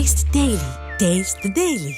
Taste the Daily.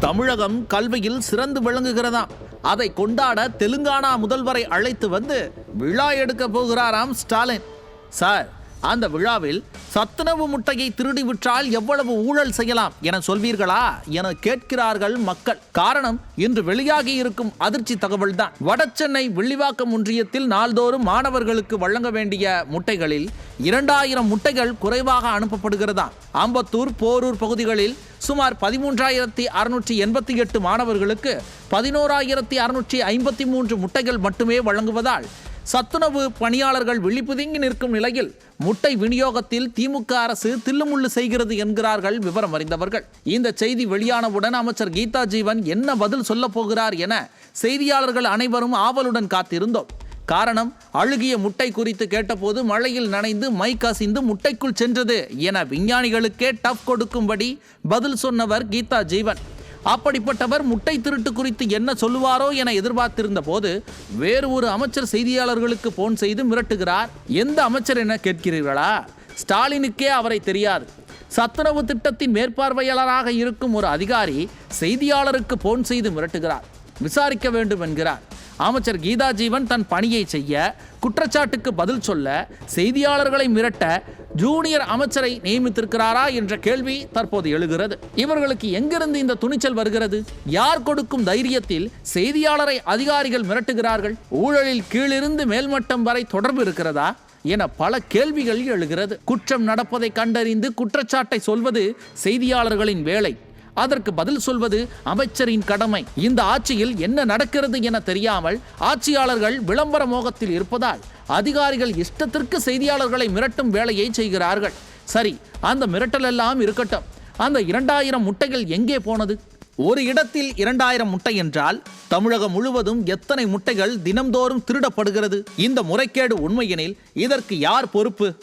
தமிழகம் கல்வியில் சிறந்து விளங்குகிறதாம் அதை கொண்டாட தெலுங்கானா முதல்வரை அழைத்து வந்து விழா எடுக்க போகிறாராம் ஸ்டாலின். சார் அந்த விழாவில் சத்துணவு முட்டையை திருடி விற்றால் எவ்வளவு ஊழல் செய்யலாம் என சொல்வீர்களா என கேட்கிறார்கள் மக்கள். காரணம் இன்று வெளியாகி இருக்கும் அதிர்ச்சி தகவல் தான் வடசென்னை வெள்ளிவாக்கம் ஒன்றியத்தில் நாள்தோறும் மாணவர்களுக்கு வழங்க வேண்டிய முட்டைகளில் இரண்டாயிரம் முட்டைகள் குறைவாக அனுப்பப்படுகிறதாம் அம்பத்தூர் போரூர் பகுதிகளில் சுமார் பதிமூன்றாயிரத்தி அறுநூற்றி எண்பத்தி எட்டு மாணவர்களுக்கு பதினோராயிரத்தி அறுநூற்றி ஐம்பத்தி மூன்று முட்டைகள் மட்டுமே வழங்குவதால் சத்துணவு பணியாளர்கள் விழிப்புதுங்கி நிற்கும் நிலையில் முட்டை விநியோகத்தில் திமுக அரசு தில்லுமுள்ளு செய்கிறது என்கிறார்கள் விவரம் அறிந்தவர்கள். இந்த செய்தி வெளியானவுடன் அமைச்சர் கீதா ஜீவன் என்ன பதில் சொல்லப் போகிறார் என செய்தியாளர்கள் அனைவரும் ஆவலுடன் காத்திருந்தோம். காரணம் அழுகிய முட்டை குறித்து கேட்டபோது மழையில் நனைந்து மை கசிந்து முட்டைக்குள் சென்றது என விஞ்ஞானிகளுக்கே டப் கொடுக்கும்படி பதில் சொன்னவர் கீதா ஜீவன். அப்படிப்பட்டவர் முட்டை திருட்டு குறித்து என்ன சொல்லுவாரோ என எதிர்பார்த்திருந்த போது வேறு ஒரு அமைச்சர் செய்தியாளர்களுக்கு போன் செய்து மிரட்டுகிறார். எந்த அமைச்சர் என கேட்கிறீர்களா? ஸ்டாலினுக்கே அவரை தெரியாது. சத்துணவு திட்டத்தின் மேற்பார்வையாளராக இருக்கும் ஒரு அதிகாரி செய்தியாளருக்கு போன் செய்து மிரட்டுகிறார். விசாரிக்க வேண்டும் என்கிறார். அமைச்சர் கீதா ஜீவன் தன் பணியை செய்ய குற்றச்சாட்டுக்கு பதில் சொல்ல செய்தியாளர்களை மிரட்ட ஜூனியர் அமைச்சரை நியமித்திருக்கிறாரா என்ற கேள்வி தற்போது எழுகிறது. இவர்களுக்கு எங்கிருந்து இந்த துணிச்சல் வருகிறது? யார் கொடுக்கும் தைரியத்தில் செய்தியாளரை அதிகாரிகள் மிரட்டுகிறார்கள்? ஊழலில் கீழிருந்து மேல்மட்டம் வரை தொடர்பு இருக்கிறதா? என பல கேள்விகள் எழுகிறது. குற்றம் நடப்பதை கண்டறிந்து குற்றச்சாட்டை சொல்வது செய்தியாளர்களின் வேலை. அதற்கு பதில் சொல்வது அமைச்சரின் கடமை. இந்த ஆட்சியில் என்ன நடக்கிறது என தெரியாமல் ஆட்சியாளர்கள் விளம்பர மோகத்தில் இருப்பதால் அதிகாரிகள் இஷ்டத்திற்கு செய்தியாளர்களை மிரட்டும் வேலையை செய்கிறார்கள். சரி அந்த மிரட்டல் எல்லாம் இருக்கட்டும். அந்த இரண்டாயிரம் முட்டைகள் எங்கே போனது? ஒரு இடத்தில் இரண்டாயிரம் முட்டை என்றால் தமிழகம் முழுவதும் எத்தனை முட்டைகள் தினம்தோறும் திருடப்படுகிறது? இந்த முறைகேடு உண்மையெனில் இதற்கு யார் பொறுப்பு?